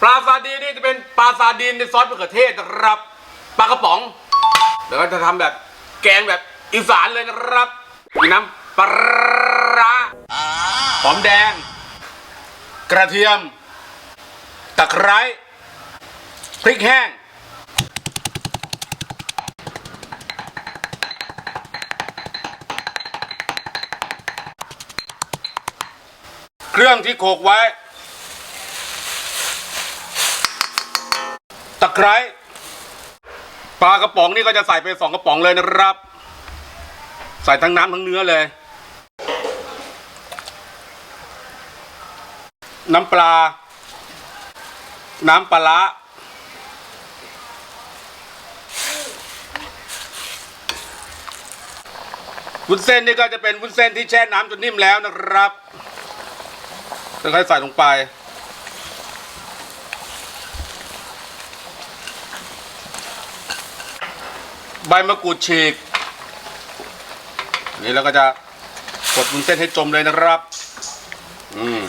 ปลาซาดีนนี่จะเป็นปลาซาดีนในซอสมะเขือเทศนะครับปลากระป๋องเดี๋ยวก็จะทำแบบแกงแบบอีสานเลยนะครับมีน้ำปลาร้าหอมแดง กระเทียม ตะไคร้พริกแห้ง เครื่องที่โขลกไว้ ตะ ไคร้ปลากระป๋องนี่ก็จะใส่ไปสองกระป๋องเลยนะครับ ใส่ทั้งน้ำทั้งเนื้อเลย น้ำปลา น้ำปลาร้าวุ้นเส้นนี่ก็จะเป็นวุ้นเส้นที่แช่น้ำจนนิ่มแล้วนะครับค่อยใส่ลงไป ใบมะกรูดฉีก นี่เราก็จะกดวุ้นเส้นให้จมเลยนะครับ อืม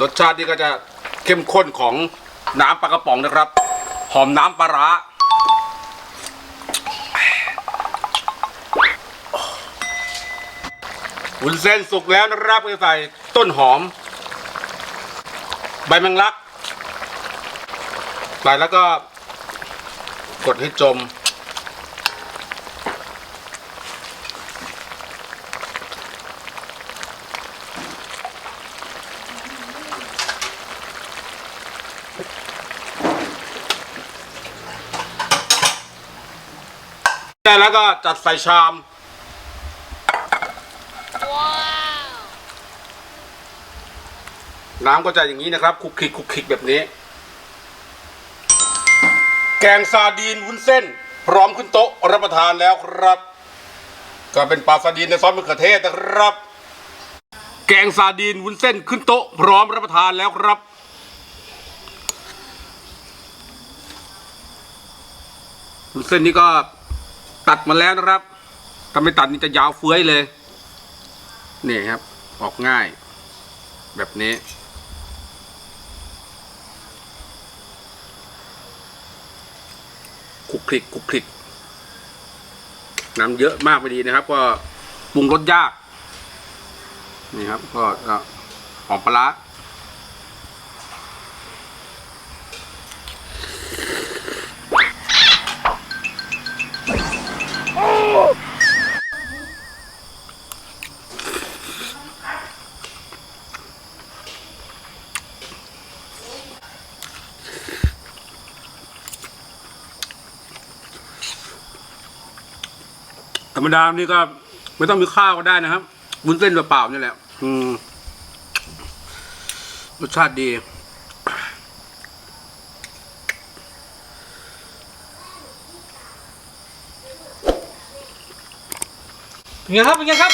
รสชาตินี่ก็จะเข้มข้นของน้ำปลากระป๋องนะครับ หอมน้ำปลาร้าวุ้นเส้นสุกแล้วนะครับก็ใส่ต้นหอม ใบแมงลักใส่แล้วก็กดให้จม ได้แล้วก็จัดใส่ชาม น้ำก็จะอย่างนี้นะครับคุกคลิกคุกคลิกแบบนี้ แกงซาดีนวุ้นเส้น พร้อมขึ้นโต๊ะรับประทานแล้วครับ ก็เป็นปลาซาดีนในซอสมะเขือเทศนะครับ แกงซาดีนวุ้นเส้นขึ้นโต๊ะพร้อมรับประทานแล้วครับวุ้นเส้นนี่ก็ตัดมาแล้วนะครับถ้าไม่ตัดนี่จะยาวเฟื้อยเลย นี่ครับ ออกง่าย แบบนี้ คลุกคลิกคลุกคลิกน้ำเยอะมากไปดีนะครับ ก็ปรุงรสยาก นี่ครับ ก็หอมปลาร้า ธรรมดานี่ก็ไม่ต้องมีข้าวก็ได้นะครับวุ้นเส้นเปล่าๆนี่แหละ อืมรสชาติดีเป็นไงครับเป็นไงครับ